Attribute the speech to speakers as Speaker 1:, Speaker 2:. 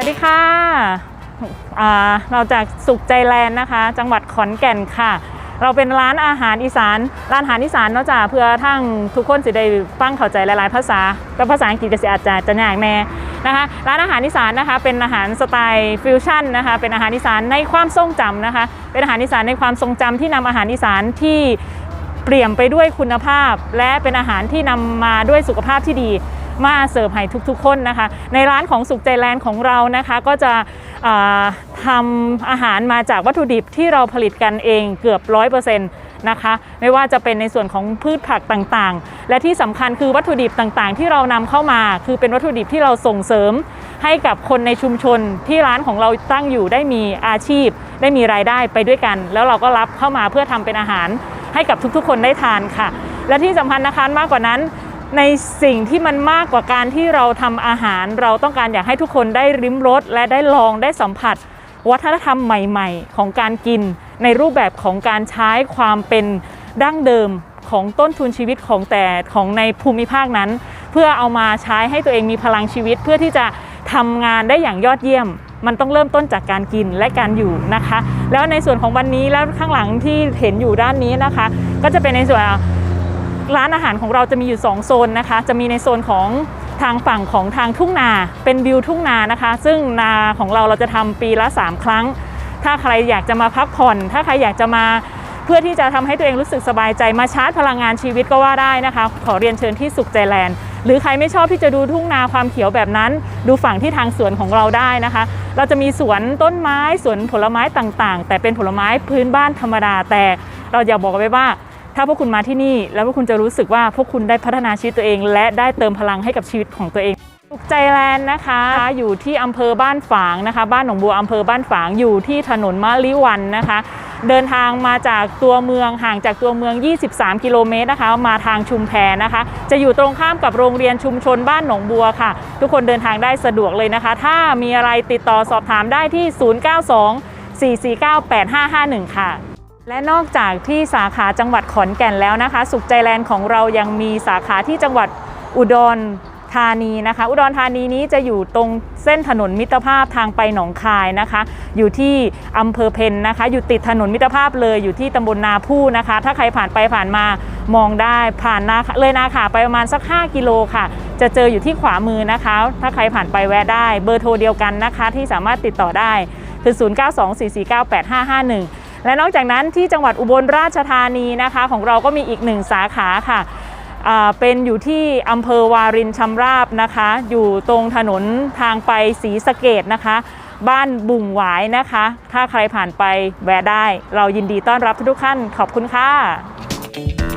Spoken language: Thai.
Speaker 1: วัสดีค่ะเราจากสุขใจแลนด์นะคะ จังหวัดขอนแก่นค่ะ เราเป็นร้านอาหารอีสาน ร้านอาหารอีสานเนาะจ้ะเพื่อทั้งทุกคนสิได้ฟังเข้าใจหลาย ๆ ภาษาแต่ภาษาอังกฤษก็สิอาจจะจะยากแน่นะคะร้านอาหารอีสานนะคะเป็นอาหารสไตล์ฟิวชั่นนะคะเป็นอาหารอีสานในความทรงจำนะคะ เป็นอาหารอีสานในความทรงจำที่นำอาหารอีสานที่ เปลี่ยมไปด้วยคุณภาพ และเป็นอาหารที่นำมาด้วยสุขภาพที่ดีมาเสิร์ฟให้ทุกๆ คนนะคะ ในร้านของสุขใจแลนด์ของเรานะคะ ก็จะทำอาหารมาจากวัตถุดิบที่เราผลิตกันเองเกือบร้อยเปอร์เซ็นต์นะคะ ไม่ว่าจะเป็นในส่วนของพืชผักต่างๆ และที่สำคัญคือวัตถุดิบต่างๆ ที่เรานำเข้ามา คือเป็นวัตถุดิบที่เราส่งเสริม ให้กับคนในชุมชนที่ร้านของเราตั้งอยู่ได้มีอาชีพ ได้มีรายได้ไปด้วยกัน แล้วเราก็รับเข้ามาเพื่อทำเป็นอาหาร ให้กับทุกๆ คนได้ทานค่ะ และที่สำคัญนะคะมากกว่านั้น ในสิ่งที่มันมากกว่าการที่เราทำอาหาร เราต้องการอยากให้ทุกคนได้ริมรสและได้ลองได้สัมผัส วัฒนธรรมใหม่ ๆ ของการกิน ในรูปแบบของการใช้ความเป็นดั้งเดิมของต้นทุนชีวิตของแต่ของในภูมิภาคนั้น เพื่อเอามาใช้ให้ตัวเองมีพลังชีวิตเพื่อที่จะทำงานได้อย่างยอดเยี่ยม มันต้องเริ่มต้นจากการกินและการอยู่นะคะ แล้วในส่วนของวันนี้แล้วข้างหลังที่เห็นอยู่ด้านนี้นะคะ ก็จะเป็นในส่วนร้านอาหารของเราจะมีอยู่ 2 โซนนะคะ จะมีในโซนของทางฝั่งของทางทุ่งนาเป็นวิวทุ่งนานะคะ ซึ่งนาของเราเราจะทำปีละ 3 ครั้ง ถ้าใครอยากจะมาพักผ่อน ถ้าใครอยากจะมาเพื่อที่จะทำให้ตัวเองรู้สึกสบายใจมาชาร์จพลังงานชีวิตก็ว่าได้นะคะ ขอเรียนเชิญที่สุขใจแลนด์ หรือใครไม่ชอบที่จะดูทุ่งนาความเขียวแบบนั้น ดูฝั่งที่ทางสวนของเราได้นะคะ เราจะมีสวนต้นไม้สวนผลไม้ต่างๆ แต่เป็นผลไม้พื้นบ้านธรรมดา แต่เราอยากบอกไว้ว่าถ้าพวกคุณมาที่นี่ แล้วพวกคุณจะรู้สึกว่าพวกคุณได้พัฒนาชีวิตตัวเอง และได้เติมพลังให้กับชีวิตของตัวเอง สุขใจแลนด์นะคะอยู่ที่อำเภอบ้านฝางนะคะ บ้านหนองบัวอำเภอบ้านฝางอยู่ที่ถนนมะลิวันนะคะ เดินทางมาจากตัวเมืองห่างจากตัวเมือง 23 กิโลเมตรนะคะ มาทางชุมแพนะคะ จะอยู่ตรงข้ามกับโรงเรียนชุมชนบ้านหนองบัวค่ะ ทุกคนเดินทางได้สะดวกเลยนะคะ ถ้ามีอะไรติดต่อสอบถามได้ที่ 092 449 8551 ค่ะและนอกจากที่สาขาจังหวัดขอนแก่นแล้วนะคะ สุขใจแลนด์ของเรายังมีสาขาที่จังหวัดอุดร ธานีนะคะ อุดรธานีนี้จะอยู่ตรงเส้นถนนมิตรภาพทางไปหนองคายนะคะ อยู่ที่อำเภอเพนนะคะ อยู่ติดถนนมิตรภาพเลยอยู่ที่ตำบลนาผู้นะคะ ถ้าใครผ่านไปผ่านมามองได้ผ่านนาเลยนาขาไปประมาณสัก 5 กิโลค่ะ จะเจออยู่ที่ขวามือนะคะ ถ้าใครผ่านไปแวะได้เบอร์โทรเดียวกันนะคะ ที่สามารถติดต่อได้คือ 0924498551 และนอกจากนั้นที่จังหวัดอุบลราชธานีนะคะ ของเราก็มีอีกหนึ่งสาขาค่ะ เป็นอยู่ที่อำเภอวารินชำราบนะคะ อยู่ตรงถนนทางไปศรีสะเกดนะคะ บ้านบุ่งหวายนะคะ ถ้าใครผ่านไปแวะได้ เรายินดีต้อนรับทุกท่านขอบคุณค่ะ